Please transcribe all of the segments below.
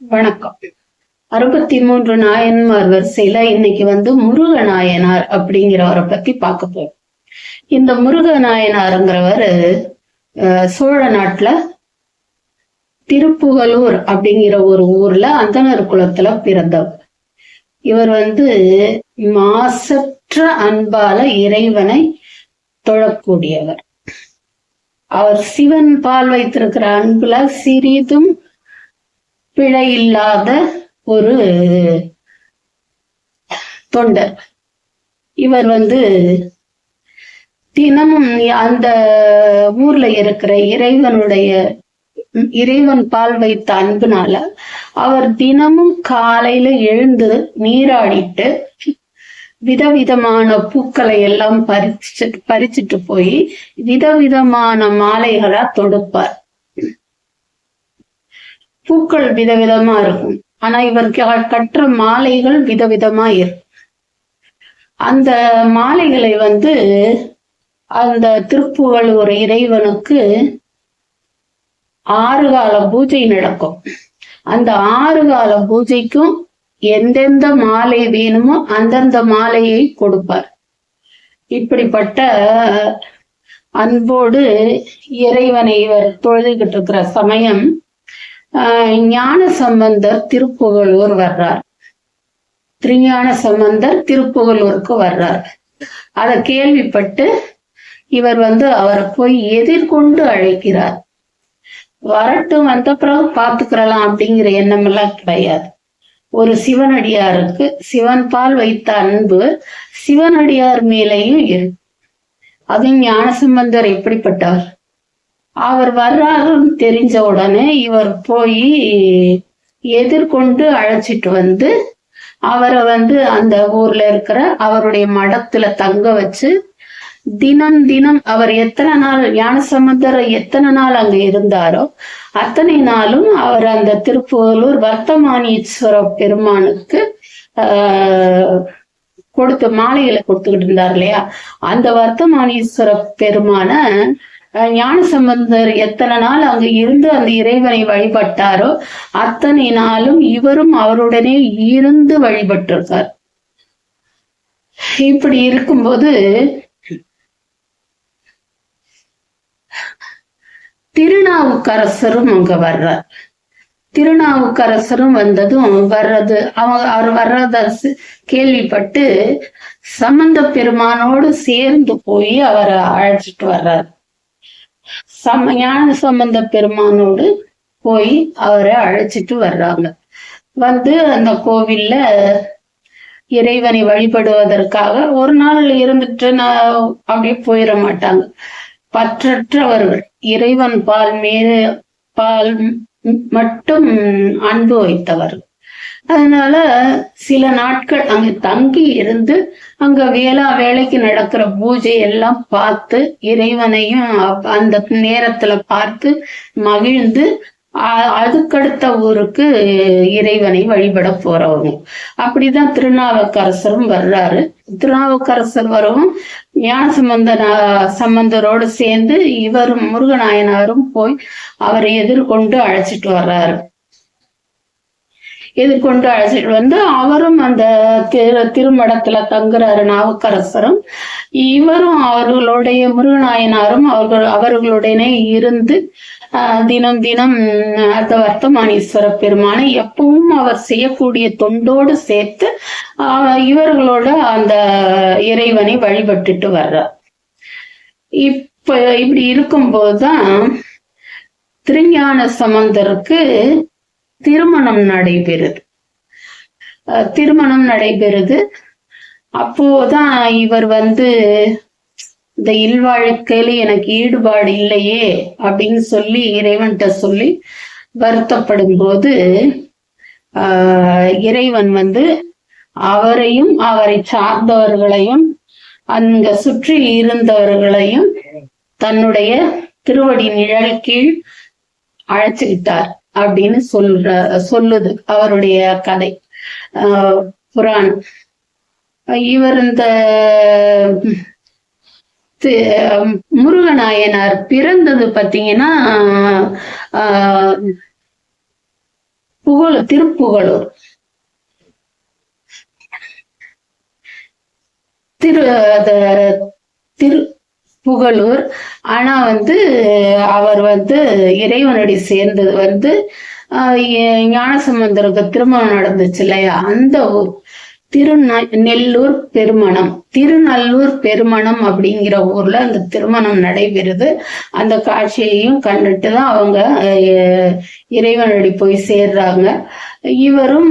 வணக்கம். அறுபத்தி மூன்று நாயன்மார் வரிசையில இன்னைக்கு வந்து முருக நாயனார் அப்படிங்கிறவரை பத்தி பார்க்க போறோம். இந்த முருக நாயனாருங்கிறவர் சோழ நாட்டுல திருப்புகலூர் அப்படிங்கிற ஒரு ஊர்ல அந்தனர் குலத்துல பிறந்தவர். இவர் வந்து மாசற்ற அன்பால இறைவனை தொழக்கூடியவர். அவர் சிவன் பால் வைத்திருக்கிற அன்புல சிறிதும் பிழை இல்லாத ஒரு தொண்டர் இவர் வந்து தினமும் அந்த ஊர்ல இருக்கிற இறைவனுடைய இறைவன் பால் வைத்த அன்புனால அவர் தினமும் காலையில எழுந்து நீராடிட்டு விதவிதமான பூக்களை எல்லாம் பறிச்சு பறிச்சுட்டு போய் விதவிதமான மாலைகளா தொடுப்பார். பூக்கள் விதவிதமா இருக்கும். ஆனா இவர் கற்ற கட்டுற மாலைகள் விதவிதமா இருக்கும் அந்த மாலைகளை வந்து அந்த திருப்புகழ் இறைவனுக்கு ஆறு கால பூஜை நடக்கும். அந்த ஆறு கால பூஜைக்கும் எந்தெந்த மாலை வேணுமோ அந்தந்த மாலையை கொடுப்பார். இப்படிப்பட்ட அன்போடு இறைவனை இவர் தொழுதுகிட்டு இருக்கிற சமயம் ஞான சம்பந்தர் திருப்புகழூர் வர்றார். திருஞான சம்பந்தர் திருப்புகழூருக்கு வர்றார். அதை கேள்விப்பட்டு இவர் வந்து அவரை போய் எதிர்கொண்டு அழைக்கிறார். வரட்டும் வந்த பிறகு பார்த்துக்கிறலாம் அப்படிங்கிற எண்ணம் எல்லாம் கிடையாது. ஒரு சிவனடியாருக்கு சிவன் பால் வைத்த அன்பு சிவனடியார் மேலேயும் இருக்கு. அதுவும் ஞானசம்பந்தர் எப்படிப்பட்டவர்? அவர் வர்றாருன்னு தெரிஞ்ச உடனே இவர் போய் எதிர்கொண்டு அழைச்சிட்டு வந்து அவரை வந்து அந்த ஊர்ல இருக்கிற அவருடைய மடத்துல தங்க வச்சு தினம் தினம் அவர் எத்தனை நாள் ஞானசம்பந்தர் எத்தனை நாள் அங்க இருந்தாரோ அத்தனை நாளும் அவர் அந்த திருப்புவலூர் வர்த்தமானீஸ்வர பெருமானுக்கு ஆஹ் மாலைகளை கொடுத்துக்கிட்டு இருந்தார் இல்லையா? அந்த வர்த்தமானீஸ்வர பெருமான ஞானசம்பந்தர் எத்தனை நாள் அங்க இருந்து அந்த இறைவனை வழிபட்டாரோ அத்தனை நாளும் இவரும் அவருடனே இருந்து வழிபட்டிருக்கார். இப்படி இருக்கும்போது திருநாவுக்கரசரும் அங்க வர்றார். திருநாவுக்கரசரும் வந்ததும் வர்றது அவங்க அவர் வர்றத கேள்விப்பட்டு சம்பந்த பெருமானோடு சேர்ந்து போய் அவரை அழைச்சிட்டு வர்றார். சம ஞான சம்பந்த பெருமானோடு போய் அவரை அழைச்சிட்டு வர்றாங்க. வந்து அந்த கோவில்ல இறைவனை வழிபடுவதற்காக ஒரு நாள் இருந்துட்டு நான் அப்படியே போயிட மாட்டாங்க. பற்றற்றவர்கள் இறைவன் பால் மீது பால் மட்டும் அன்பு வைத்தவர்கள். அதனால சில நாட்கள் அங்க தங்கி இருந்து அங்க வேளா வேலைக்கு நடக்கிற பூஜை எல்லாம் பார்த்து இறைவனையும் அந்த நேரத்துல பார்த்து மகிழ்ந்து அதுக்கடுத்த ஊருக்கு இறைவனை வழிபட போறவங்க. அப்படிதான் திருநாவுக்கரசரும் வர்றாரு. திருநாவுக்கரசர் வரவும் ஞானசம்பந்த சம்பந்தரோடு சேர்ந்து இவரும் முருகநாயனாரும் போய் அவரை எதிர்கொண்டு அழைச்சிட்டு வர்றாரு. எதிர்கொண்டு அழைச்சிட்டு வந்து அவரும் அந்த திரு திருமடத்துல தங்குறாரு நாவுக்கரசரும். இவரும் அவர்களுடைய முருகநாயனாரும் அவர்கள் அவர்களுடனே இருந்து தினம் தினம் அந்த வர்த்தமானீஸ்வர பெருமானை எப்பவும் அவர் செய்யக்கூடிய தொண்டோடு சேர்த்து இவர்களோட அந்த இறைவனை வழிபட்டுட்டு வர்றார். இப்ப இப்படி இருக்கும்போதுதான் திருஞான சம்பந்தருக்கு திருமணம் நடைபெறுது. அஹ் திருமணம் நடைபெறுது. அப்போதான் இவர் வந்து இந்த இல்வாழ்க்கையில எனக்கு ஈடுபாடு இல்லையே அப்படின்னு சொல்லி இறைவன்கிட்ட சொல்லி வருத்தப்படும் போது ஆஹ் இறைவன் வந்து அவரையும் அவரை சார்ந்தவர்களையும் அங்க சுற்றி இருந்தவர்களையும் தன்னுடைய திருவடி நிழல் கீழ் அழைச்சுக்கிட்டார். அப்படின்னு சொல்ற சொல்லுது அவருடைய கதை. ஆஹ் புராணம். இவர் இந்த முருகநாயனார் பிறந்தது பார்த்தீங்கன்னா ஆஹ், புகழ் திருப்புகழூர். திரு திரு புகழூர். ஆனா வந்து அவர் வந்து இறைவனடி சேர்ந்தது வந்து ஆஹ் ஞானசம்பந்தருக்கு திருமணம் நடந்துச்சு இல்லையா? அந்த ஊர் திருந நெல்லூர் பெருமணம் திருநல்லூர் பெருமணம் அப்படிங்கிற ஊர்ல அந்த திருமணம் நடைபெறுது. அந்த காட்சியையும் கண்டுட்டு தான் அவங்க இறைவனடி போய் சேர்றாங்க. இவரும்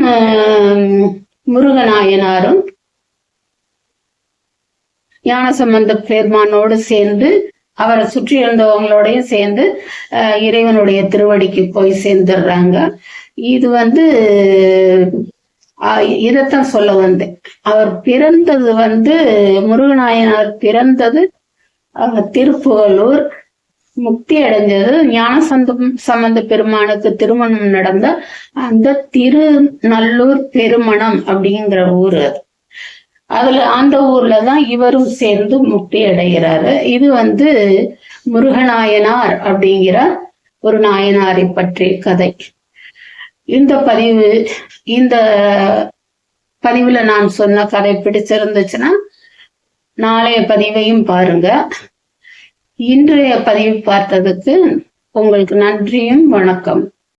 முருகநாயனாரும் ஞானசம்பந்த பெருமானோடு சேர்ந்து அவரை சுற்றி இருந்தவங்களோடையும் சேர்ந்து இறைவனுடைய திருவடிக்கு போய் சேர்ந்துடுறாங்க. இது வந்து இதைத்தான் சொல்ல வந்தேன். அவர் பிறந்தது வந்து முருகநாயனார் பிறந்தது அஹ், திருப்புகலூர் முக்தி அடைஞ்சது ஞானசந்தம் சம்பந்த பெருமானுக்கு திருமணம் நடந்த அந்த திருநல்லூர் பெருமணம் அப்படிங்கிற ஊர் அது. அதுல அந்த ஊர்ல தான் இவரும் சேர்ந்து முக்தி அடைகிறாரு. இது வந்து முருகநாயனார் அப்படிங்கிற ஒரு நாயனாரை பற்றிய கதை. இந்த பதிவு இந்த பதிவுல நான் சொன்ன கதை பிடிச்சிருந்துச்சுன்னா நாளைய பதிவையும் பாருங்க. இன்றைய பதிவு பார்த்ததுக்கு உங்களுக்கு நன்றியும் வணக்கம்.